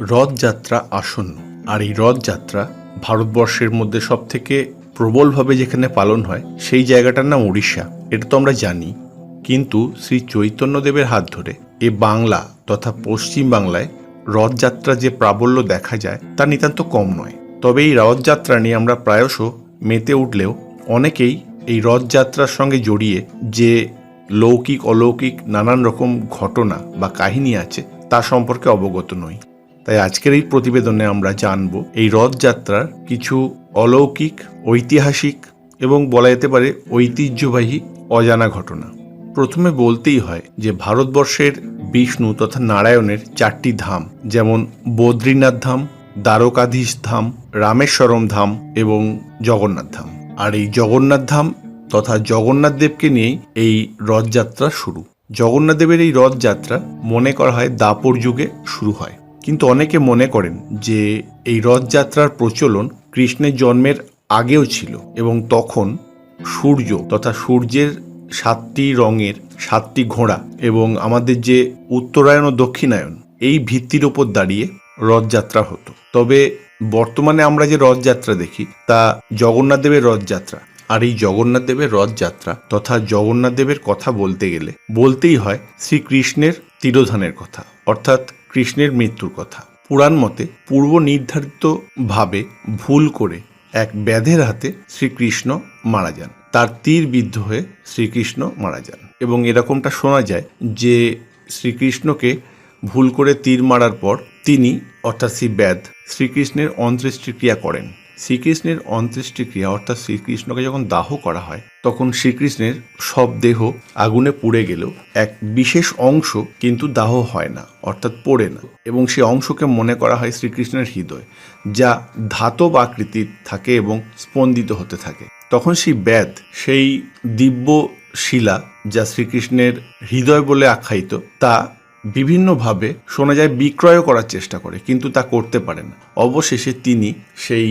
রথযাত্রা আসন্ন। আর এই রথযাত্রা ভারতবর্ষের মধ্যে সব থেকে প্রবলভাবে যেখানে পালন হয়, সেই জায়গাটার নাম উড়িষ্যা। এটা তো আমরা জানি। কিন্তু শ্রী চৈতন্যদেবের হাত ধরে এ বাংলা তথা পশ্চিম বাংলায় রথযাত্রা যে প্রাবল্য দেখা যায়, তা নিতান্ত কম নয়। তবে এই রথযাত্রা নিয়ে আমরা প্রায়শ মেতে উঠলেও অনেকেই এই রথযাত্রার সঙ্গে জড়িয়ে যে লৌকিক অলৌকিক নানান রকম ঘটনা বা কাহিনী আছে, তা সম্পর্কে অবগত নই। তাই আজকের এই প্রতিবেদনে আমরা জানব এই রথযাত্রার কিছু অলৌকিক, ঐতিহাসিক এবং বলা যেতে পারে ঐতিহ্যবাহী অজানা ঘটনা। প্রথমে বলতেই হয় যে ভারতবর্ষের বিষ্ণু তথা নারায়ণের চারটি ধাম, যেমন বদ্রীনাথ ধাম, দ্বারকাধীশ ধাম, রামেশ্বরম ধাম এবং জগন্নাথ ধাম। আর এই জগন্নাথ ধাম তথা জগন্নাথ দেবকে নিয়েই এই রথযাত্রা শুরু। জগন্নাথ দেবের এই রথযাত্রা মনে করা হয় দাপর যুগে শুরু হয়। কিন্তু অনেকে মনে করেন যে এই রথযাত্রার প্রচলন কৃষ্ণের জন্মের আগেও ছিল এবং তখন সূর্য তথা সূর্যের সাতটি রঙের সাতটি ঘোড়া এবং আমাদের যে উত্তরায়ণ ও দক্ষিণায়ন এই ভিত্তির ওপর দাঁড়িয়ে রথযাত্রা হতো। তবে বর্তমানে আমরা যে রথযাত্রা দেখি, তা জগন্নাথ দেবের রথযাত্রা। আর এই জগন্নাথ দেবের রথযাত্রা তথা জগন্নাথ দেবের কথা বলতে গেলে বলতেই হয় শ্রীকৃষ্ণের তিরোধানের কথা। অর্থাৎ কৃষ্ণের মৃত্যুর কথা। পুরাণ মতে পূর্ব নির্ধারিত ভাবে ভুল করে এক ব্যাধের হাতে শ্রীকৃষ্ণ মারা যান। তার তীর বিদ্ধ হয়ে শ্রীকৃষ্ণ মারা যান। এবং এরকমটা শোনা যায় যে শ্রীকৃষ্ণকে ভুল করে তীর মারার পর তিনি, অর্থাৎ শ্রী ব্যাধ, শ্রীকৃষ্ণের অন্ত্যেষ্টিক্রিয়া করেন। শ্রীকৃষ্ণের অন্ত্যেষ্টিক্রিয়া, অর্থাৎ শ্রীকৃষ্ণকে যখন দাহ করা হয়, তখন শ্রীকৃষ্ণের সব দেহ আগুনে পুড়ে গেলেও এক বিশেষ অংশ কিন্তু দাহ হয় না, অর্থাৎ পড়ে না। এবং সেই অংশকে মনে করা হয় শ্রীকৃষ্ণের হৃদয়, যা ধাতব আকৃতির থাকে এবং স্পন্দিত হতে থাকে। তখন সেই ব্যাধ সেই দিব্য শিলা যা শ্রীকৃষ্ণের হৃদয় বলে আখ্যায়িত, তা বিভিন্নভাবে শোনা যায় বিক্রয় করার চেষ্টা করে, কিন্তু তা করতে পারে না। অবশেষে তিনি সেই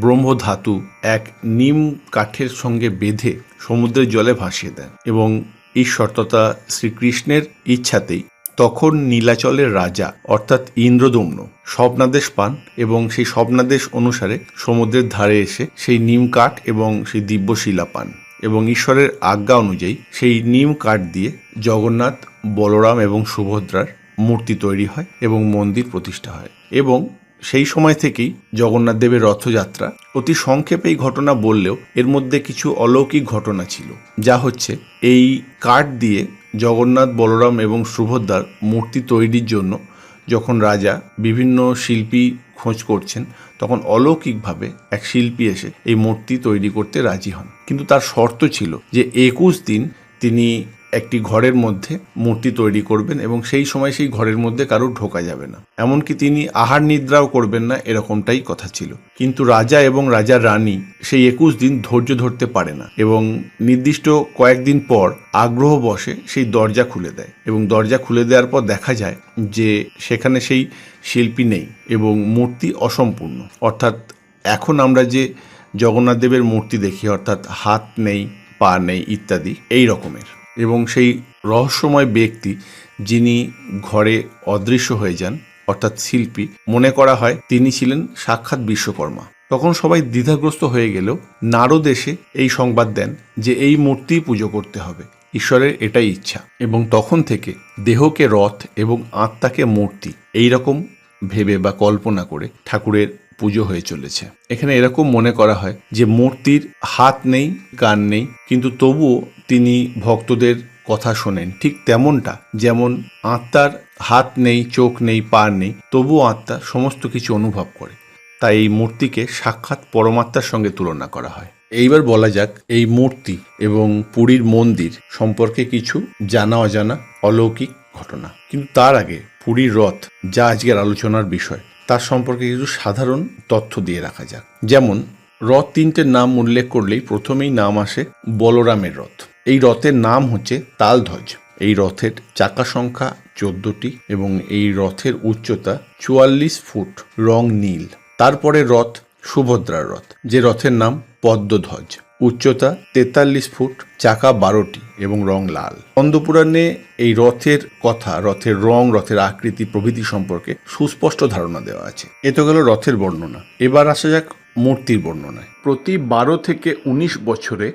ব্রহ্মধাতু এক নিম কাঠের সঙ্গে বেঁধে সমুদ্রের জলে ভাসিয়ে দেন এবং ঈশ্বর তথা শ্রীকৃষ্ণের ইচ্ছাতেই তখন নীলাচলের রাজা, অর্থাৎ ইন্দ্রদম্ন, স্বপ্নাদেশ পান এবং সেই স্বপ্নাদেশ অনুসারে সমুদ্রের ধারে এসে সেই নিম কাঠ এবং সেই দিব্য শিলা পান এবং ঈশ্বরের আজ্ঞা অনুযায়ী সেই নিম কাঠ দিয়ে জগন্নাথ, বলরাম এবং সুভদ্রার মূর্তি তৈরি হয় এবং মন্দির প্রতিষ্ঠা হয় এবং সেই সময় থেকেই জগন্নাথ দেবের রথযাত্রা অতি সংক্ষেপে এই ঘটনা বললেও এর মধ্যে কিছু অলৌকিক ঘটনা ছিল। যা হচ্ছে এই কাঠ দিয়ে জগন্নাথ, বলরাম এবং সুভদ্রার মূর্তি তৈরির জন্য যখন রাজা বিভিন্ন শিল্পী খোঁজ করছেন, তখন অলৌকিকভাবে এক শিল্পী এসে এই মূর্তি তৈরি করতে রাজি হন। কিন্তু তার শর্ত ছিল যে একুশ দিন তিনি একটি ঘরের মধ্যে মূর্তি তৈরি করবেন এবং সেই সময় সেই ঘরের মধ্যে কারোর ঢোকা যাবে না। এমনকি তিনি আহার নিদ্রাও করবেন না, এরকমটাই কথা ছিল। কিন্তু রাজা এবং রাজার রানী সেই একুশ দিন ধৈর্য ধরতে পারে না এবং নির্দিষ্ট কয়েকদিন পর আগ্রহ বসে সেই দরজা খুলে দেয় এবং দরজা খুলে দেওয়ার পর দেখা যায় যে সেখানে সেই শিল্পী নেই এবং মূর্তি অসম্পূর্ণ। অর্থাৎ এখন আমরা যে জগন্নাথ দেবের মূর্তি দেখি, অর্থাৎ হাত নেই, পা নেই ইত্যাদি, এই রকমের। এবং সেই রহস্যময় ব্যক্তি যিনি ঘরে অদৃশ্য হয়ে যান, অর্থাৎ শিল্পী, মনে করা হয় তিনি ছিলেন সাক্ষাৎ বিশ্বকর্মা। তখন সবাই দ্বিধাগ্রস্ত হয়ে গেলেও নারদ এসে এই সংবাদ দেন যে এই মূর্তি পুজো করতে হবে। ঈশ্বরের এটাই ইচ্ছা। এবং তখন থেকে দেহকে রথ এবং আত্মাকে মূর্তি এই রকম ভেবে বা কল্পনা করে ঠাকুরের পুজো হয়ে চলেছে। এখানে এরকম মনে করা হয় যে মূর্তির হাত নেই, কান নেই, কিন্তু তবুও তিনি ভক্তদের কথা শোনেন, ঠিক তেমনটা যেমন আত্মার হাত নেই, চোখ নেই, পা নেই, তবুও আত্মা সমস্ত কিছু অনুভব করে। তাই এই মূর্তিকে সাক্ষাৎ পরমাত্মার সঙ্গে তুলনা করা হয়। এইবার বলা যাক, এই মূর্তি এবং পুরীর মন্দির সম্পর্কে কিছু জানা অজানা অলৌকিক ঘটনা। কিন্তু তার আগে পুরীর রথ যা আজকের আলোচনার বিষয়, তার সম্পর্কে কিছু সাধারণ তথ্য দিয়ে রাখা যাক। যেমন, রথ তিনটের নাম উল্লেখ করলেই প্রথমেই নাম আসে বলরামের রথ। এই রথের নাম হচ্ছে তালধ্বজ। এই রথের চাকা সংখ্যা চোদ্দটি এবং এই রথের উচ্চতা চুয়াল্লিশ ফুট রং নীল। তারপরে রথ সুভদ্রার রথ, যে রথের নাম পদ্মধ্বজ। উচ্চতা তেতাল্লিশ ফুট, চাকা বারোটি এবং রং লাল। স্কন্দপুরাণে এই রথের কথা, রথের রং, রথের আকৃতি, প্রভৃতি সম্পর্কে সুস্পষ্ট ধারণা দেওয়া আছে। এ তো গেল রথের বর্ণনা। এবার আসা যাক মূর্তির বর্ণনায়। প্রতি বারো থেকে উনিশ বছরে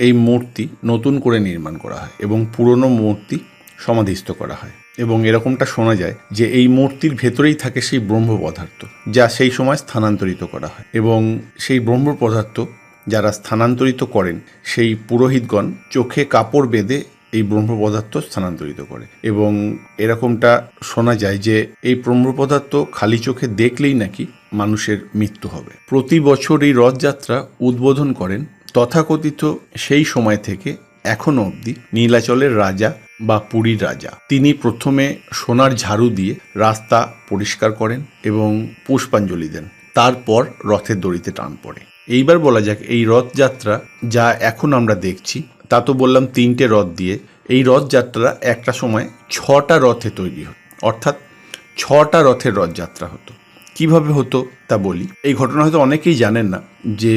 এই মূর্তি নতুন করে নির্মাণ করা হয় এবং পুরনো মূর্তি সমাধিস্থ করা হয়। এবং এরকমটা শোনা যায় যে এই মূর্তির ভেতরেই থাকে সেই ব্রহ্ম পদার্থ, যা সেই সময় স্থানান্তরিত করা হয়। এবং সেই ব্রহ্ম পদার্থ যারা স্থানান্তরিত করেন, সেই পুরোহিতগণ চোখে কাপড় বেঁধে এই ব্রহ্ম পদার্থ স্থানান্তরিত করে। এবং এরকমটা শোনা যায় যে এই ব্রহ্ম পদার্থ খালি চোখে দেখলেই নাকি মানুষের মৃত্যু হবে। প্রতি বছর এই রথযাত্রা উদ্বোধন করেন তথাকথিত সেই সময় থেকে এখনও অবধি নীলাচলের রাজা বা পুরীর রাজা, তিনি প্রথমে সোনার ঝাড়ু দিয়ে রাস্তা পরিষ্কার করেন এবং পুষ্পাঞ্জলি দেন, তারপর রথের দড়িতে টান পড়ে। এইবার বলা যাক, এই রথযাত্রা যা এখন আমরা দেখছি, তা তো বললাম তিনটে রথ দিয়ে, এই রথযাত্রা একটা সময় ছটা রথে তৈরি হতো, অর্থাৎ ছটা রথের রথযাত্রা হতো। কীভাবে হতো তা বলি। এই ঘটনা হয়তো অনেকেই জানেন না যে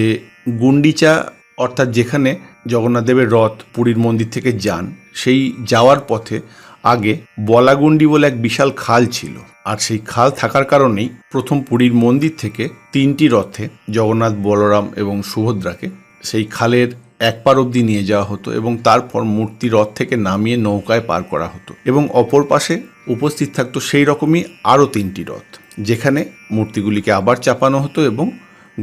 গুন্ডিচা অর্থাৎ যেখানে জগন্নাথদেবের রথ পুরীর মন্দির থেকে যান, সেই যাওয়ার পথে আগে বলাগুন্ডি বলে এক বিশাল খাল ছিল। আর সেই খাল থাকার কারণেই প্রথম পুরীর মন্দির থেকে তিনটি রথে জগন্নাথ, বলরাম এবং সুভদ্রাকে সেই খালের এক পার অবধি নিয়ে যাওয়া হতো এবং তারপর মূর্তি রথ থেকে নামিয়ে নৌকায় পার করা হতো এবং অপর পাশে উপস্থিত থাকতো সেই রকমই আরও তিনটি রথ, যেখানে মূর্তিগুলিকে আবার চাপানো হতো এবং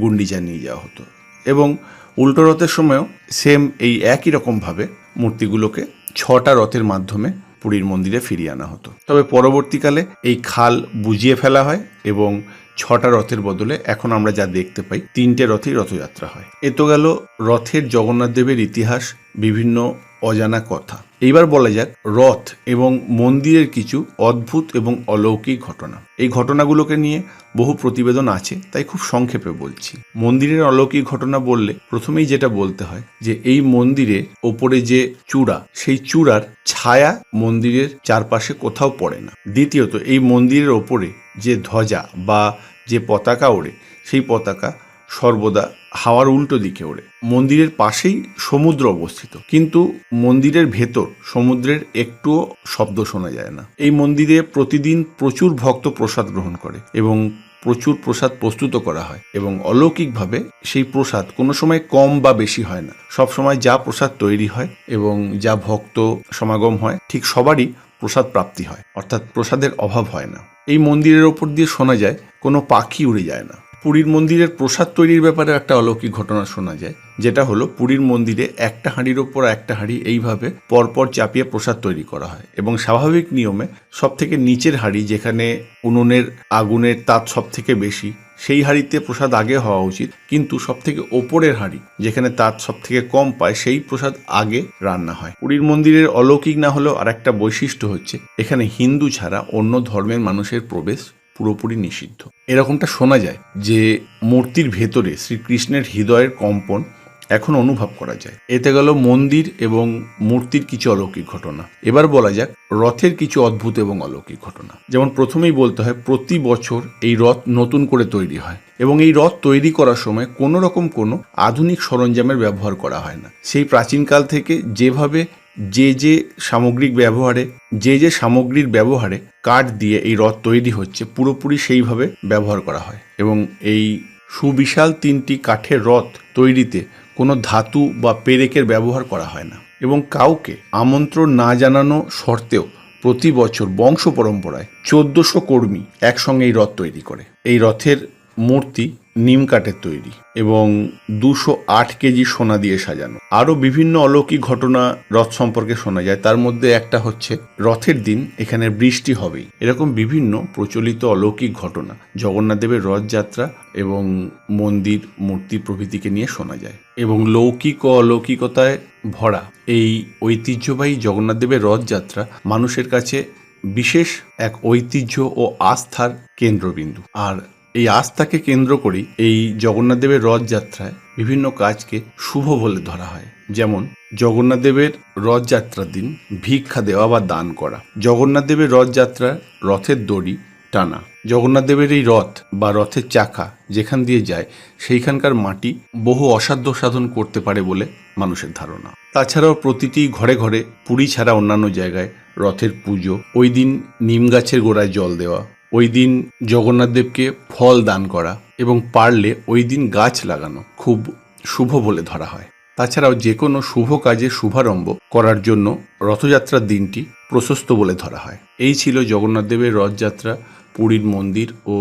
গুন্ডিচা নিয়ে যাওয়া হতো। এবং উল্টো রথের সময়ও সেম এই একই রকমভাবে মূর্তিগুলোকে ছটা রথের মাধ্যমে পুরীর মন্দিরে ফিরিয়ে আনা হতো। তবে পরবর্তীকালে এই খাল বুঝিয়ে ফেলা হয় এবং ছটা রথের বদলে এখন আমরা যা দেখতে পাই, তিনটে রথেই রথযাত্রা হয়। এ তো গেল রথের জগন্নাথ দেবের ইতিহাস বিভিন্ন অজানা কথা। এইবার বলা যাক রথ এবং মন্দিরের কিছু অদ্ভুত এবং অলৌকিক ঘটনা। এই ঘটনাগুলোকে নিয়ে বহু প্রতিবেদন আছে, তাই খুব সংক্ষেপে বলছি। মন্দিরের অলৌকিক ঘটনা বললে প্রথমেই যেটা বলতে হয় যে, এই মন্দিরের ওপরে যে চূড়া, সেই চূড়ার ছায়া মন্দিরের চারপাশে কোথাও পড়ে না। দ্বিতীয়ত, এই মন্দিরের ওপরে যে ধ্বজা বা যে পতাকা ওড়ে, সেই পতাকা সর্বদা হাওয়ার উল্টো দিকে ওড়ে। মন্দিরের পাশেই সমুদ্র অবস্থিত। কিন্তু মন্দিরের ভেতর সমুদ্রের একটুও শব্দ শোনা যায় না। এই মন্দিরে প্রতিদিন প্রচুর ভক্ত প্রসাদ গ্রহণ করে এবং প্রচুর প্রসাদ প্রস্তুত করা হয় এবং অলৌকিকভাবে সেই প্রসাদ কোনো সময় কম বা বেশি হয় না। সব সময় যা প্রসাদ তৈরি হয় এবং যা ভক্ত সমাগম হয়, ঠিক সবারই প্রসাদ প্রাপ্তি হয়। অর্থাৎ প্রসাদের অভাব হয় না। এই মন্দিরের ওপর দিয়ে শোনা যায়, কোনো পাখি উড়ে যায় না। পুরীর মন্দিরের প্রসাদ তৈরির ব্যাপারে একটা অলৌকিক ঘটনা শোনা যায়, যেটা হলো পুরীর মন্দিরে একটা হাঁড়ির ওপর একটা হাঁড়ি এইভাবে পরপর চাপিয়ে প্রসাদ তৈরি করা হয় এবং স্বাভাবিক নিয়মে সব থেকে নিচের হাঁড়ি যেখানে উনুনের আগুনের তাপ সব থেকে বেশি, সেই হাঁড়িতে প্রসাদ আগে হওয়া উচিত, কিন্তু সব থেকে ওপরের হাঁড়ি যেখানে তাপ সব থেকে কম পায়, সেই প্রসাদ আগে রান্না হয়। পুরীর মন্দিরের অলৌকিক না হলেও আর একটা বৈশিষ্ট্য হচ্ছে, এখানে হিন্দু ছাড়া অন্য ধর্মের মানুষের প্রবেশ পুরোপুরি নিষিদ্ধ। এরকমটা শোনা যায় যে মূর্তির ভেতরে শ্রীকৃষ্ণের হৃদয়ের কম্পন এখন অনুভব করা যায়। এতে গেল মন্দির এবং মূর্তির কিছু অলৌকিক ঘটনা। এবার বলা যাক রথের কিছু অদ্ভুত এবং অলৌকিক ঘটনা। যেমন প্রথমেই বলতে হয়, প্রতি বছর এই রথ নতুন করে তৈরি হয়। এবং এই রথ তৈরি করার সময় কোনো রকম কোনো আধুনিক সরঞ্জামের ব্যবহার করা হয় না। সেই প্রাচীনকাল থেকে যেভাবে যে যে সামগ্রিক ব্যবহারে, যে যে সামগ্রীর ব্যবহারে কাঠ দিয়ে এই রথ তৈরি হচ্ছে, পুরোপুরি সেইভাবে ব্যবহার করা হয়। এবং এই সুবিশাল তিনটি কাঠের রথ তৈরিতে কোনো ধাতু বা পেরেকের ব্যবহার করা হয় না। এবং কাউকে আমন্ত্রণ না জানানো সত্ত্বেও প্রতি বছর বংশ পরম্পরায় চোদ্দশো কর্মী একসঙ্গে এই রথ তৈরি করে। এই রথের মূর্তি নিম কাঠের তৈরি এবং দুশো আট কেজি সোনা দিয়ে সাজানো। আরও বিভিন্ন অলৌকিক ঘটনা রথ সম্পর্কে শোনা যায়। তার মধ্যে একটা হচ্ছে, রথের দিন এখানে বৃষ্টি হবেই। এরকম বিভিন্ন প্রচলিত অলৌকিক ঘটনা জগন্নাথদেবের রথযাত্রা এবং মন্দির মূর্তি প্রভৃতিকে নিয়ে শোনা যায়। এবং লৌকিক ও অলৌকিকতায় ভরা এই ঐতিহ্যবাহী জগন্নাথদেবের রথযাত্রা মানুষের কাছে বিশেষ এক ঐতিহ্য ও আস্থার কেন্দ্রবিন্দু। আর এই আস্থাকে কেন্দ্র করেই এই জগন্নাথদেবের রথযাত্রায় বিভিন্ন কাজকে শুভ বলে ধরা হয়। যেমন জগন্নাথদেবের রথযাত্রার দিন ভিক্ষা দেওয়া বা দান করা। জগন্নাথদেবের রথযাত্রার রথের দড়ি টানা। জগন্নাথদেবের এই রথ বা রথের চাকা যেখান দিয়ে যায়, সেইখানকার মাটি বহু অসাধ্য সাধন করতে পারে বলে মানুষের ধারণা। তাছাড়াও প্রতিটি ঘরে ঘরে পুরী ছাড়া অন্যান্য জায়গায় রথের পুজো, ওই দিন নিম গাছের গোড়ায় জল দেওয়া ওই দিন জগন্নাথ দেবকে ফল দান করা এবং পারলে ওই দিন গাছ লাগানো খুব শুভ বলে ধরা হয়। তাছাড়াও যে কোনো শুভ কাজে শুভারম্ভ করার জন্য রথযাত্রার দিনটি প্রশস্ত বলে ধরা হয়। এই ছিল জগন্নাথ দেবের রথযাত্রা, পুরীর মন্দির ও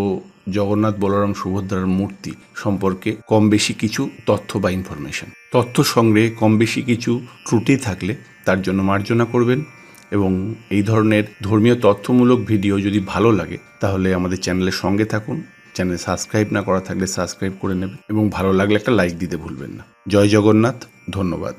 জগন্নাথ বলরাম সুভদ্রার মূর্তি সম্পর্কে কম বেশি কিছু তথ্য বা ইনফরমেশন তথ্য সংগ্রহে কম বেশি কিছু ত্রুটি থাকলে তার জন্য মার্জনা করবেন। এবং এই ধরনের ধর্মীয় তথ্যমূলক ভিডিও যদি ভালো লাগে, তাহলে আমাদের চ্যানেলের সঙ্গে থাকুন। চ্যানেল সাবস্ক্রাইব না করা থাকলে সাবস্ক্রাইব করে নেবেন এবং ভালো লাগলে একটা লাইক দিতে ভুলবেন না। জয় জগন্নাথ, ধন্যবাদ।